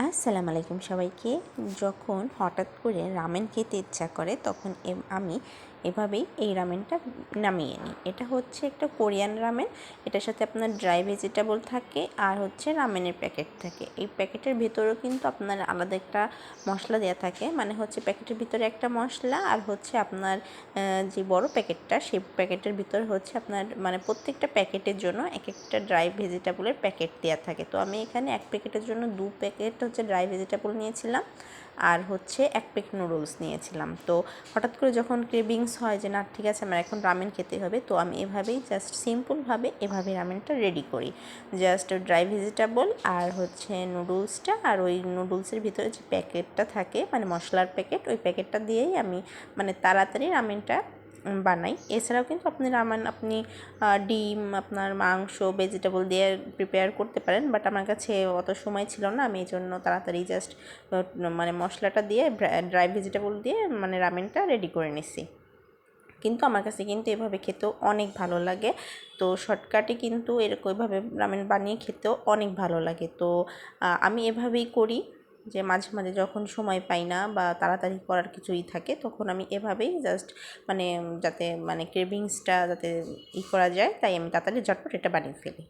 আসসালামু আলাইকুম সবাইকে। যখন হঠাৎ করে রামেন খেতে ইচ্ছা করে তখন আমি এভাবেই এই রামেনটা নামিয়ে নিই। এটা হচ্ছে একটা কোরিয়ান রামেন। এটার সাথে আপনার ড্রাই ভেজিটেবল থাকে আর হচ্ছে রামেনের প্যাকেট থাকে। এই প্যাকেটের ভেতরেও কিন্তু আপনার আলাদা একটা মশলা দেওয়া থাকে। মানে হচ্ছে প্যাকেটের ভিতরে একটা মশলা আর হচ্ছে আপনার যে বড় প্যাকেটটা, সেই প্যাকেটের ভিতরে হচ্ছে আপনার মানে প্রত্যেকটা প্যাকেটের জন্য এক একটা ড্রাই ভেজিটেবলের প্যাকেট দেওয়া থাকে। তো আমি এখানে এক প্যাকেটের জন্য দু প্যাকেট হচ্ছে ড্রাই ভেজিটেবল নিয়েছিলাম। আর হচ্ছে এক প্লেট নুডলস নিয়েছিলাম। তো হঠাৎ করে যখন ক্রেভিংস হয় যে, না, ঠিক আছে, আমার এখন রামেন খেতে হবে, তো আমি এভাবেই জাস্ট সিম্পলভাবে এভাবে রামেনটা রেডি করি। জাস্ট ড্রাই ভেজিটেবল আর হচ্ছে নুডলসটা আর ওই নুডলসের ভিতরে যে প্যাকেটটা থাকে মানে মশলার প্যাকেট ওই প্যাকেটটা দিয়েই আমি মানে তাড়াতাড়ি রামেনটা বানাই। এছাড়াও কিন্তু আপনি রামেন, আপনি ডিম, আপনার মাংস ভেজিটেবল দিয়ে প্রিপেয়ার করতে পারেন বাট আমার কাছে অত সময় ছিল না। আমি এই জন্য তাড়াতাড়ি জাস্ট মানে মশলাটা দিয়ে ড্রাই ভেজিটেবল দিয়ে মানে রামেনটা রেডি করে নিছি। কিন্তু আমার কাছে কিন্তু এভাবে খেতেও অনেক ভালো লাগে। তো শর্টকাটে কিন্তু এরকম এভাবে রামেন বানিয়ে খেতেও অনেক ভালো লাগে। তো আমি এভাবেই করি। যে মাঝে মাঝে যখন সময় পাই না বা তাড়াতাড়ি করার কিছুই থাকে, তখন আমি এভাবেই জাস্ট মানে যাতে মানে ক্রেভিংসটা যাতে ই করা যায়, তাই আমি তাড়াতাড়ি ঝটপট এটা বানিয়ে ফেলি।